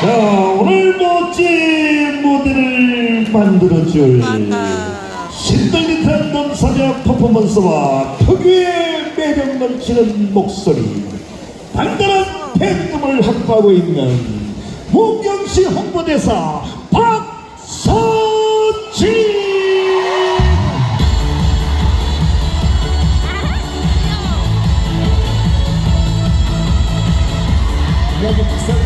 자, 오늘 멋진 무대를 만들어줄 신들릿한 넘사벽 퍼포먼스와 특유의 매력 넘치는 목소리 단단한 팬덤을 확보하고 있는 문경시 홍보대사 박서진! 여기 박사입니다.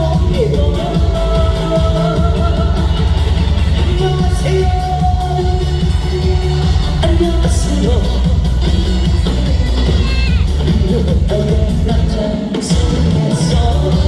이렇게 남자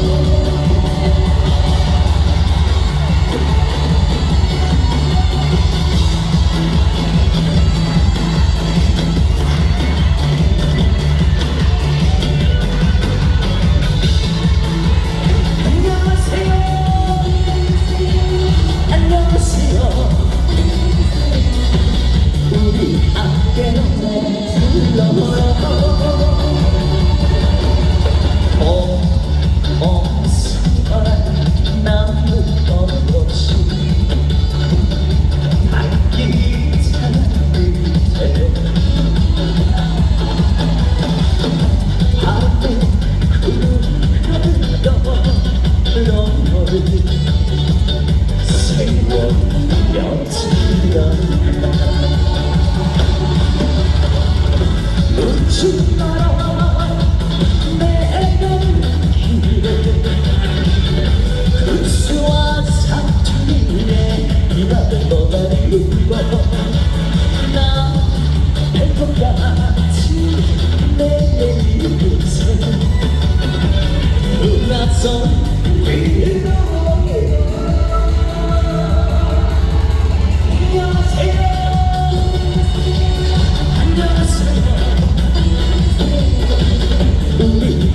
안녕하세요. 우리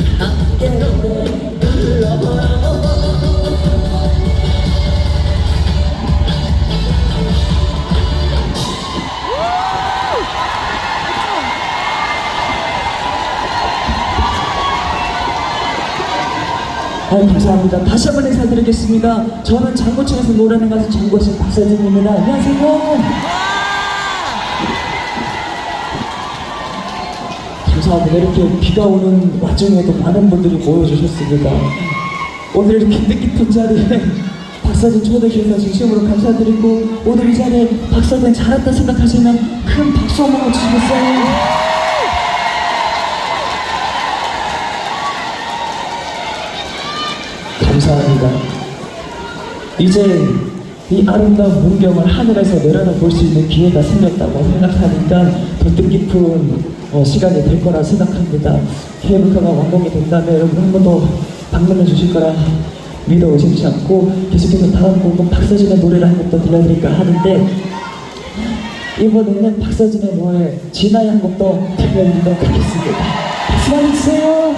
함께 노 아, 감사합니다. 다시 한 번 인사드리겠습니다. 저는 장고층에서 노래하는 가수 장고층 박사진입니다. 안녕하세요. 감사합니다. 이렇게 비가 오는 와중에도 많은 분들이 모여주셨습니다. 오늘 이렇게 뜻깊은 자리에 박사진 초대해주셔서 진심으로 감사드리고 오늘 이 자리에 박사진 잘했다 생각하시면 큰 박수 한번 주시겠어요? 감사합니다. 이제 이 아름다운 문경을 하늘에서 내려다볼 수 있는 기회가 생겼다고 생각하니까 더 뜻깊은 어, 시간이 될 거라 생각합니다. 케이블카가 완공이 된다면 여러분 한 번 더 방문해 주실 거라 믿어 의심치 않고 계속해서 다음 곡은 박서진의 노래를 한 곡 더 들려드릴까 하는데 이번에는 박서진의 노래 진아의 한 곡 더 들려드리도록 하겠습니다. 박수 많이 주세요.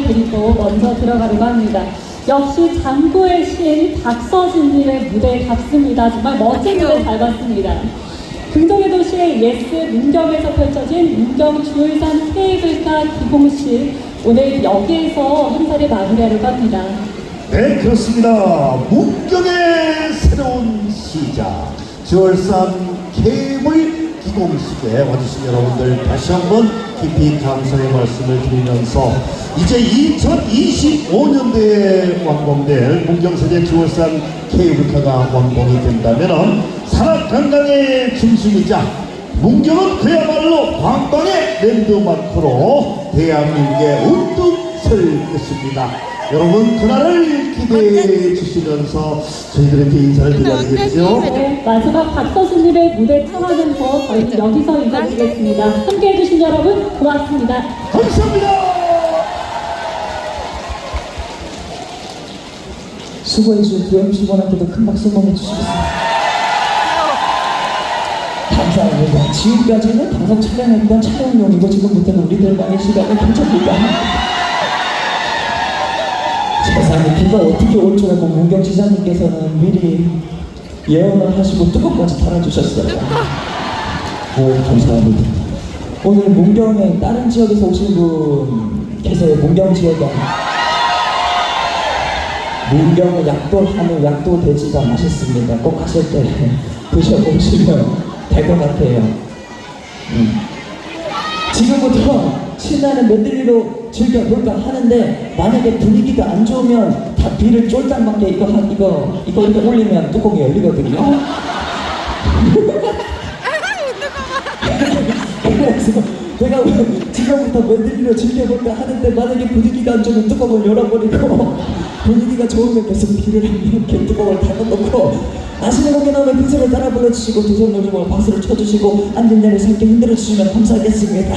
인사를 드리고 먼저 들어가려고 합니다. 역시 장구의 신 박서진님의 무대 같습니다. 정말 멋진 무대 잘 봤습니다. 긍정의 도시의 예스 문경에서 펼쳐진 문경 주울산 케이블카 기공식 오늘 여기에서 행사를 마무리하려고 합니다. 네 그렇습니다 문경의 새로운 시작 주얼산 케이블 기공식에 와주신 여러분들 다시 한번 깊이 감사의 말씀을 드리면서 이제 2025년도에 완공될 문경세대 주얼산 케이블카가 완공이 된다면 산악관광의 중심이자 문경은 그야말로 관광의 랜드마크로 대한민국의 우뚝 설 것입니다. 여러분 그날을 기대해 주시면서 저희들에게 인사를 드려야 되겠죠. 네, 마지막 박서진님의 무대 청하면서 저희는 여기서 인사드리겠습니다. 함께 해 주신 여러분 고맙습니다. 감사합니다. 수고해 주신 두 MC분한테도 큰 박수 한번 해주시겠습니다. 감사합니다. 지금까지는 방송 촬영했던 촬영용이고 지금부터는 우리 들만의 시간을 가져볼까 합니다. 세상에 비가 어떻게 올 줄 알고 문경 지사님께서는 미리 예언을 하시고 뚜껑까지 달아주셨어요. 오, 감사합니다. 오늘 문경에 다른 지역에서 오신 분 계세요. 문경 지역에. 문경의 약도 한우, 약도 돼지가 맛있습니다. 꼭 가실 때 드셔보시면 될 것 같아요. 음. 지금부터 신나는 메들리로 즐겨볼까 하는데 만약에 분위기가 안 좋으면 다 비를 쫄딱 맞게 이거 한 이거 이거 이렇게 올리면 뚜껑이 열리거든요. 그래서 내가 지금부터 맨들리로 즐겨볼까 하는데 만약에 분위기가 안 좋으면 뚜껑을 열어버리고 분위기가 좋으면 계속 비를 이렇게 뚜껑을 닫아놓고 아시는 곡에 나오면 빈소를 따라 불러주시고 두 손을 모으고 박수를 쳐주시고 앉은 자리에서 함께 흔들어주시면 감사하겠습니다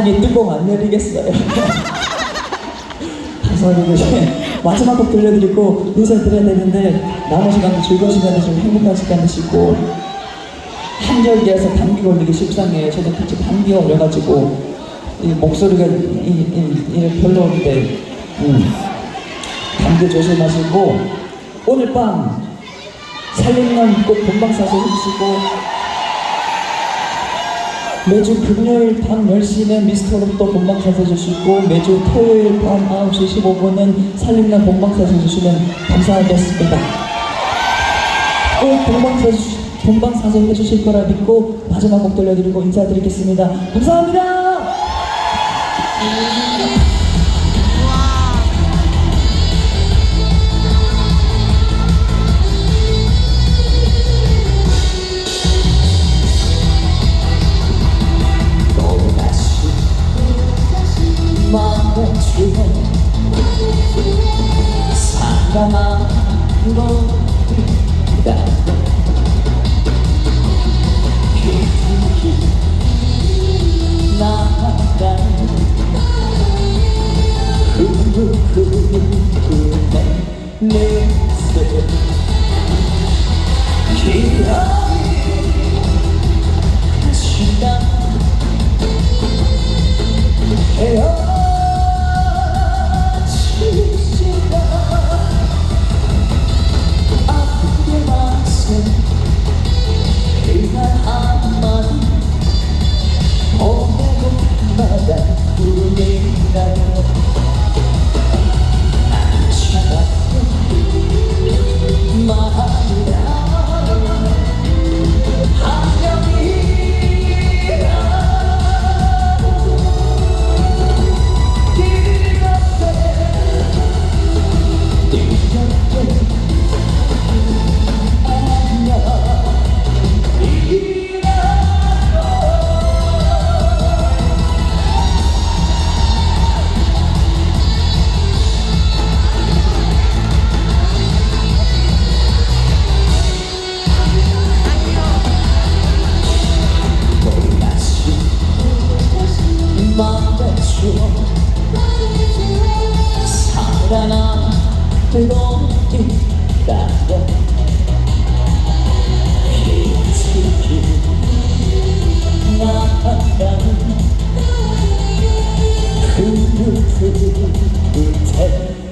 다행히 뚜껑 안 내리겠어요. 감사합니다. 이제 마지막 곡 들려드리고 인사 드려야 되는데 남은 시간도 즐거운 시간 되시고 행복한 시간 되시고 한절기에서 감기 걸리기 십상해요. 저도 같이 감기 걸려가지고 이 목소리가 이, 이, 이 별로인데 음, 감기 조심하시고 오늘 밤 살림남 꼭 본방사수 해주시고 매주 금요일 밤 10시는 미스터 롯도 본방사수 해주시고 매주 토요일 밤 9시 15분은 살림남 본방사수 해주시면 감사하겠습니다. 꼭 본방사수, 본방사수 해주실 거라 믿고 마지막 곡 들려드리고 인사드리겠습니다. 감사합니다.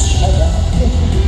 문경